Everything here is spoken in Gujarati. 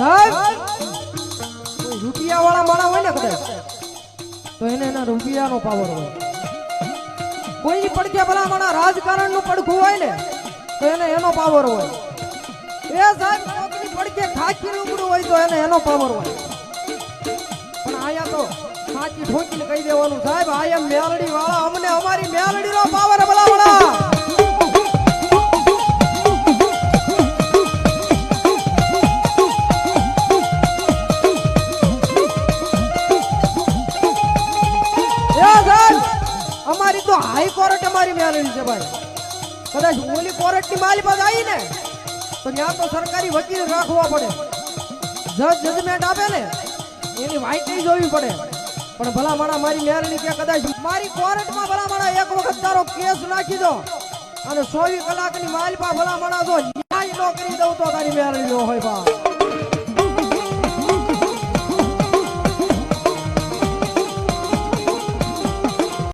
સાહેબ! રૂપિયા વાળા માણા હોય ને કદાચ, તો એને એના રૂપિયાનો પાવર હોય. કોઈ પડકે ભલા માણા રાજકારણનું પડખું હોય ને, તો એને એનો પાવર હોય. એ સાહેબ નોકરી પડકે ખાખી લુગડું હોય તો એને એનો પાવર હોય. પણ આયા તો સાચી ઠોકીને કહી દેવાનું, સાહેબ આયા મેલડી વાળા, અમને અમારી મેલડી નો પાવર તો હાઈ કોર્ટ અમારી મેળવી છે ભાઈ. કદાચ ઓલી કોર્ટની માલી પાસે આવી ને, તો ત્યાં તો સરકારી વકીલ રાખવા પડે. જજ જજમેન્ટ આપે ને, એની વાઈટ જોવી પડે. પણ ભલા માણા મારી મેળવી કે કદાચ મારી કોર્ટમાં ભલા માણા એક વખત તારો કેસ નાખી દો, અને સોવી કલાકની માલપા ભલા માણા જો ન્યાય ન કરી દઉં તો તારી મેળવી ન હોય બા